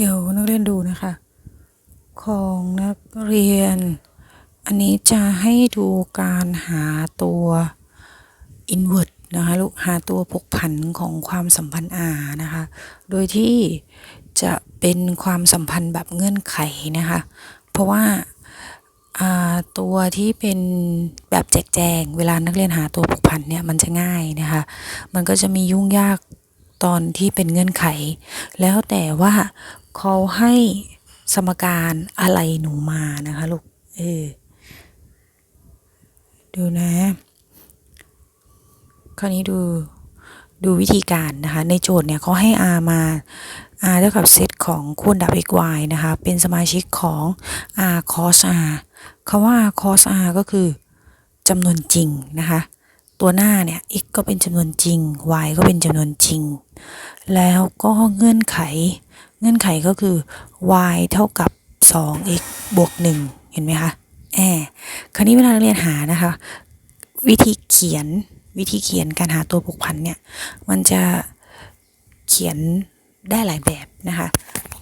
เดี๋ยวนักเรียนดูนะคะ ของนักเรียน อันนี้จะให้ดูการหาตัว invert นะคะลูกหาตัวผกผันของความสัมพันธ์ R นะคะ โดยที่จะเป็นความสัมพันธ์แบบเงื่อนไขนะคะ เพราะว่าตัวที่เป็นแบบแจกแจง เวลานักเรียนหาตัวผกผันเนี่ยมันจะง่ายนะคะ มันก็จะมียุ่งยาก ตอนที่เป็นเงื่อนไข แล้วแต่ว่าเขาให้สมการอะไรหนูมานะคะลูก เออ ดูนะ คราวนี้ดูดูวิธีการนะคะ ในโจทย์เนี่ยเขาให้ r มา r เท่ากับเซตของคูณดับ x y นะคะ เป็นสมาชิกของ r cos r คำว่า r cos r ก็คือจำนวนจริงนะคะ ตัวหน้าเนี่ย x ก็เป็นจำนวนจริง y ก็เป็นจำนวนจริง แล้วก็เงื่อนไข เงื่อนไขก็คือ y เท่ากับ 2x บวก 1 เห็นไหมคะแอบคราวนี้เวลาเรียนหานะคะ วิธีเขียนวิธีเขียนการหาตัวผูกพันเนี่ย มันจะเขียนได้หลายแบบนะคะ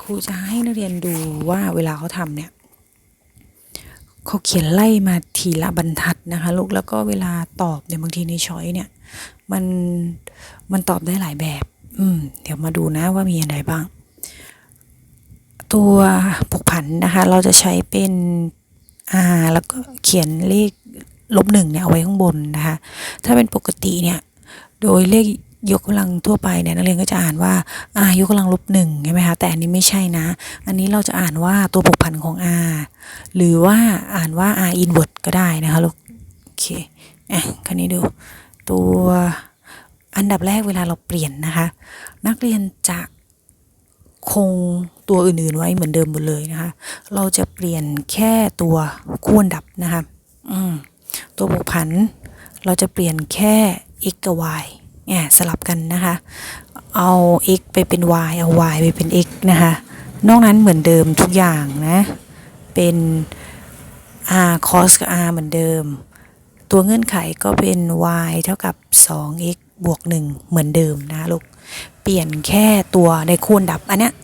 ครูจะให้นักเรียนดูว่าเวลาเขาทำเนี่ย เขาเขียนไล่มาทีละบรรทัดนะคะลูกแล้วก็เวลาตอบเนี่ยบางทีในช้อยเนี่ยมันมันตอบได้หลายแบบ อืม เดี๋ยวมาดูนะว่ามีอะไรบ้าง ตัวผกผันนะคะ เราจะใช้เป็น r แล้วก็เขียนเลขลบหนึ่งเนี่ยเอาไว้ข้างบนนะคะ ถ้าเป็นปกติเนี่ย โดยเลข ยกกำลังทั่วไปเนี่ยนักเรียนก็จะอ่านว่า r ยกกำลังลบหนึ่งใช่ไหมคะแต่อันนี้ไม่ใช่นะ อันนี้เราจะอ่านว่าตัวผกผันของ r หรือว่าอ่านว่า r inverse ก็ได้นะคะลูกโอเคอะคราวนี้ดูตัวอันดับแรกเวลาเราเปลี่ยนนะคะ นักเรียนจะคงตัวอื่นๆไว้เหมือนเดิมหมดเลยนะคะ เราจะเปลี่ยนแค่ตัวคู่อันดับนะคะ อืมตัวบวกผัน เราจะเปลี่ยนแค่ x กับ y เนี่ยสลับกันนะคะ เอา x ไปเป็น y เอา y ไปเป็น x นะคะ นอกนั้นเหมือนเดิมทุกอย่างนะ เป็น r cos กับ r เหมือนเดิม ตัวเงื่อนไขก็เป็น y เท่ากับ 2x บวก 1 เหมือนเดิมนะลูก เปลี่ยนแค่ตัวในคูณดับอันเนี้ย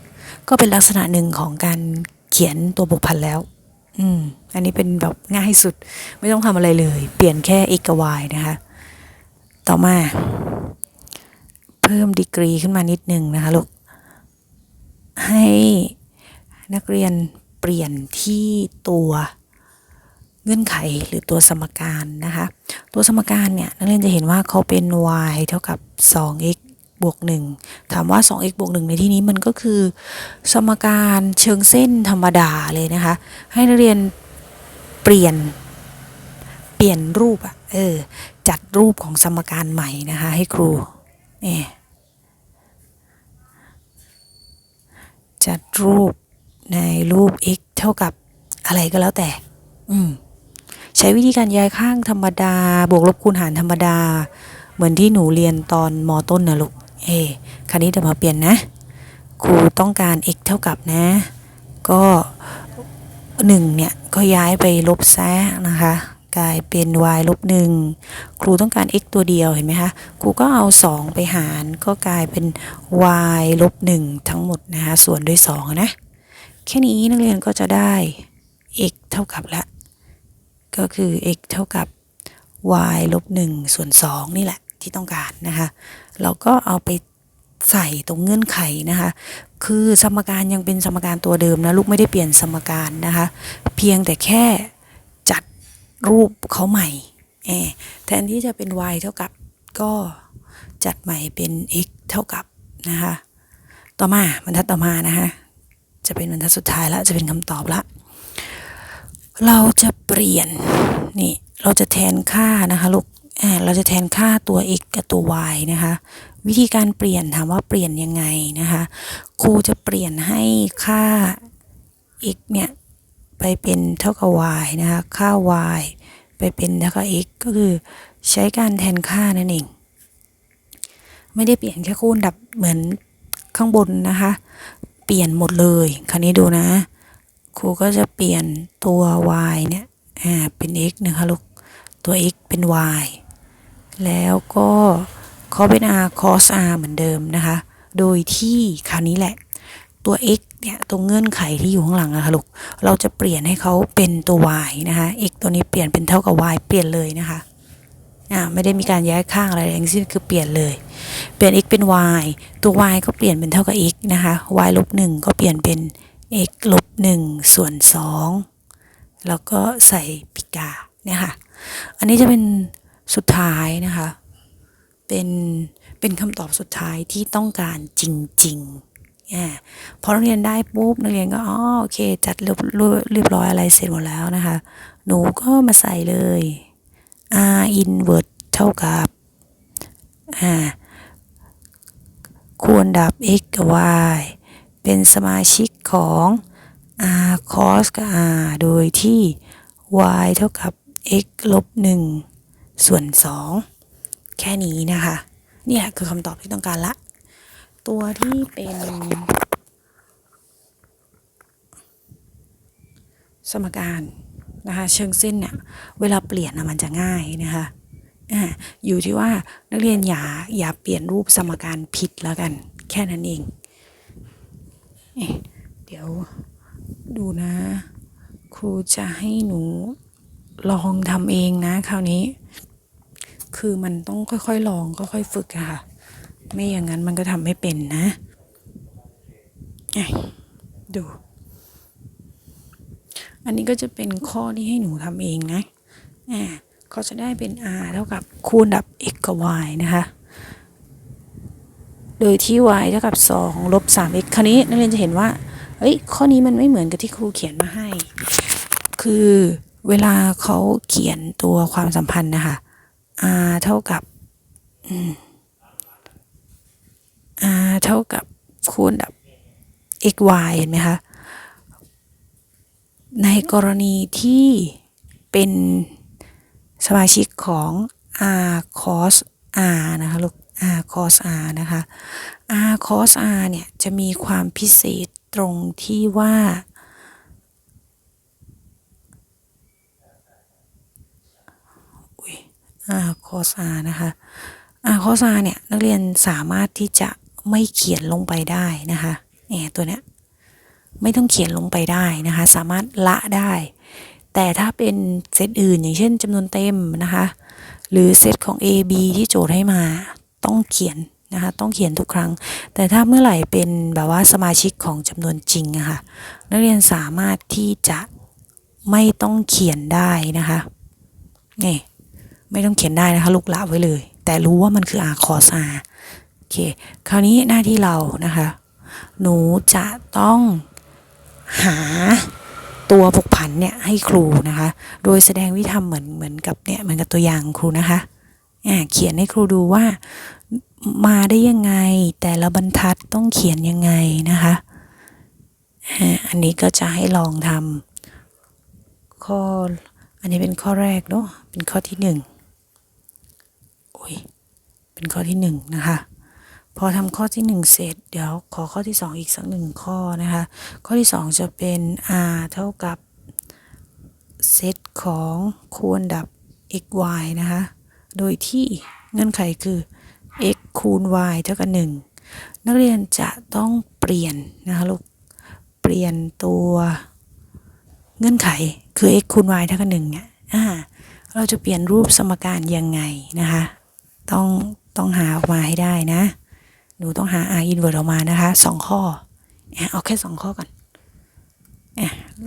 ก็เป็นลักษณะหนึ่งของการเขียนตัวบวกพันแล้ว อืม อันนี้เป็นแบบง่ายสุด ไม่ต้องทำอะไรเลย เปลี่ยนแค่ x กับ y นะคะ ต่อมา เพิ่มดีกรีขึ้นมานิดนึงนะคะลูก ให้นักเรียนเปลี่ยนที่ตัวเงื่อนไขหรือตัวสมการนะคะ ตัวสมการเนี่ยนักเรียนจะเห็นว่าเขาเป็น y เท่ากับ 2x บวก1ถามว่า 2x บวก1ในที่นี้มันก็คือ สมการเชิงเส้นธรรมดาเลยนะคะ ให้นักเรียนเปลี่ยนเปลี่ยนรูปอะเออจัดรูปของสมการใหม่นะคะ ให้ครู นี่จัดรูปในรูป x เท่ากับอะไรก็แล้วแต่ อืม ใช้วิธีการย้ายข้างธรรมดา บวกลบคูณหารธรรมดา เหมือนที่หนูเรียนตอนมต้นนะลูก เอคราวนี้เดี๋ยวมาเปลี่ยนนะ ครูต้องการ x เท่ากับนะ ก็ 1 เนี่ย ก็ย้ายไปลบแซะนะคะ กลายเป็น y ลบ1ครูต้องการ x ตัวเดียวเห็นไหมคะ ครูก็เอา 2 ไปหารก็กลายเป็น y ลบ1ทั้งหมดนะคะส่วนด้วย 2 นะ แค่นี้นักเรียนก็จะได้ x เท่ากับละ ก็คือ x เท่ากับ y ลบ1ส่วน 2 นี่แหละที่ต้องการนะคะเราก็เอาไปใส่ตรงเงื่อนไขนะคะ คือสมการยังเป็นสมการตัวเดิมนะ ลูกไม่ได้เปลี่ยนสมการนะคะ เพียงแต่แค่ รูปเขาใหม่แอแทนที่จะเป็น y เท่ากับก็จัดใหม่เป็น x เท่ากับนะคะต่อมาบรรทัดต่อมานะคะจะเป็นบรรทัดสุดท้ายแล้วจะเป็นคำตอบละเราจะเปลี่ยนนี่เราจะแทนค่านะคะลูกอ่าเราจะแทนค่าตัว x กับตัว y นะคะ วิธีการเปลี่ยนถามว่าเปลี่ยนยังไงนะคะ ครูจะเปลี่ยนให้ค่า x เนี่ย ไปเป็นเท่ากับ y นะคะ ค่า y ไปเป็นเท่ากับ x ก็คือใช้การแทนค่านั่นเอง ไม่ได้เปลี่ยนแค่คูณดับเหมือนข้างบนนะคะ เปลี่ยนหมดเลย คราวนี้ดูนะ ครูก็จะเปลี่ยนตัว y เนี่ยอ่าเป็น x นะคะลูก ตัว x เป็น y แล้วก็เขาเป็น r cos r เหมือนเดิมนะคะ โดยที่คราวนี้แหละ ตัว x เนี่ยตรงเงื่อนไขที่อยู่ข้างหลังอะคะลูก เราจะเปลี่ยนให้เขาเป็นตัว y นะคะ x ตัวนี้เปลี่ยนเป็นเท่ากับ y เปลี่ยนเลยนะคะอ่าไม่ได้มีการย้ายข้างอะไรทั้งสิ้นคือเปลี่ยนเลย เปลี่ยน x เป็น y ตัว y ก็เปลี่ยนเป็นเท่ากับ x นะคะ y ลบหนึ่งก็เปลี่ยนเป็น x ลบหนึ่งส่วนสองแล้วก็ใส่ปิกาเนี่ยค่ะ อันนี้จะเป็นสุดท้ายนะคะ เป็น เป็นคำตอบสุดท้ายที่ต้องการจริง ๆ พอนักเรียนได้ปุ๊บนักเรียนก็อ๋อโอเค จัดเรียบเรียบร้อยอะไรเสร็จหมดแล้วนะคะ หนูก็มาใส่เลย r inverse เท่ากับอ่าคูณดับ x กับ y เป็นสมาชิกของ r cos กับ r โดยที่ y เท่ากับ x ลบ1ส่วน 2 แค่นี้นะคะเนี่ยคือคำตอบที่ต้องการละ ตัวที่เป็น สมการนะคะเชิงเส้นเนี่ยเวลาเปลี่ยนมันจะง่ายนะคะอยู่ที่ว่านักเรียนอย่าอย่าเปลี่ยนรูปสมการผิดแล้วกัน แค่นั้นเอง เดี๋ยวดูนะ ครูจะให้หนูลองทำเองนะคราวนี้ คือมันต้องค่อยๆ ลองค่อยๆฝึกค่ะ ไม่อย่างนั้นมันก็ทำไม่เป็นนะดู อันนี้ก็จะเป็นข้อที่ให้หนูทำเองนะอ่าก็จะได้เป็น r เท่ากับคูณดับ x กับ y นะคะ โดยที่ y เท่ากับ 2 ลบ 3x คราวนี้นักเรียนจะเห็นว่า เฮ้ย ข้อนี้มันไม่เหมือนกับที่ครูเขียนมาให้ คือเวลาเขาเขียนตัวความสัมพันธ์นะคะ r เท่ากับ อืม r เท่ากับคูณดับ x y เห็นไหมคะ ในกรณีที่เป็นสมาชิกของ r cos r นะคะลูก r cos r นะคะ r cos r เนี่ย จะมีความพิเศษตรงที่ว่า r cos r นะคะ r cos r เนี่ย นักเรียนสามารถที่จะ ไม่เขียนลงไปได้นะคะเนี่ยตัวเนี้ยไม่ต้องเขียนลงไปได้นะคะ สามารถละได้ แต่ถ้าเป็นเซตอื่นอย่างเช่นจำนวนเต็มนะคะ หรือเซตของ A B ที่โจทย์ให้มาต้องเขียนนะคะต้องเขียนทุกครั้ง แต่ถ้าเมื่อไหร่เป็นแบบว่าสมาชิกของจำนวนจริงอะคะ่ะนักเรียนสามารถที่จะไม่ต้องเขียนได้นะคะนี่ไม่ต้องเขียนได้นะคะลูกละไว้เลย แต่รู้ว่ามันคือ r cos r โอ เค คราวนี้หน้าที่เรานะคะ หนูจะต้องหาตัวผกผันเนี่ยให้ครูนะคะ โดยแสดงวิธีเหมือนเหมือนกับเนี่ยเหมือนกับตัวอย่างครูนะคะอ่าเขียนให้ครูดูว่ามาได้ยังไง แต่ละบรรทัดต้องเขียนยังไงนะคะอันนี้ก็จะให้ลองทำข้อ อันนี้เป็นข้อแรกเนาะเป็นข้อที่หนึ่งโอ้ยเป็นข้อที่หนึ่งนะคะ พอทำข้อที่หนึ่งเสร็จ เดี๋ยวขอข้อที่สองอีกสักหนึ่งข้อนะคะ ข้อที่สองจะเป็น r เท่ากับเซตของคูณดับ x y นะคะ โดยที่เงื่อนไขคือ x คูณ y เท่ากับ 1 นักเรียนจะต้องเปลี่ยนนะคะลูก เปลี่ยนตัวเงื่อนไขคือ x คูณ y เท่ากับ1เนี่ยอ่าเราจะเปลี่ยนรูปสมการยังไงนะคะ ต้องต้องหาออกมาให้ได้นะ หนูต้องหา r inverse ออกมานะคะสองข้อเอาแค่สองข้อก่อน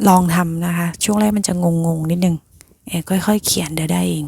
ลองทำนะคะ ช่วงแรกมันจะงงๆนิดนึงค่อยๆเขียนเดี๋ยวได้เอง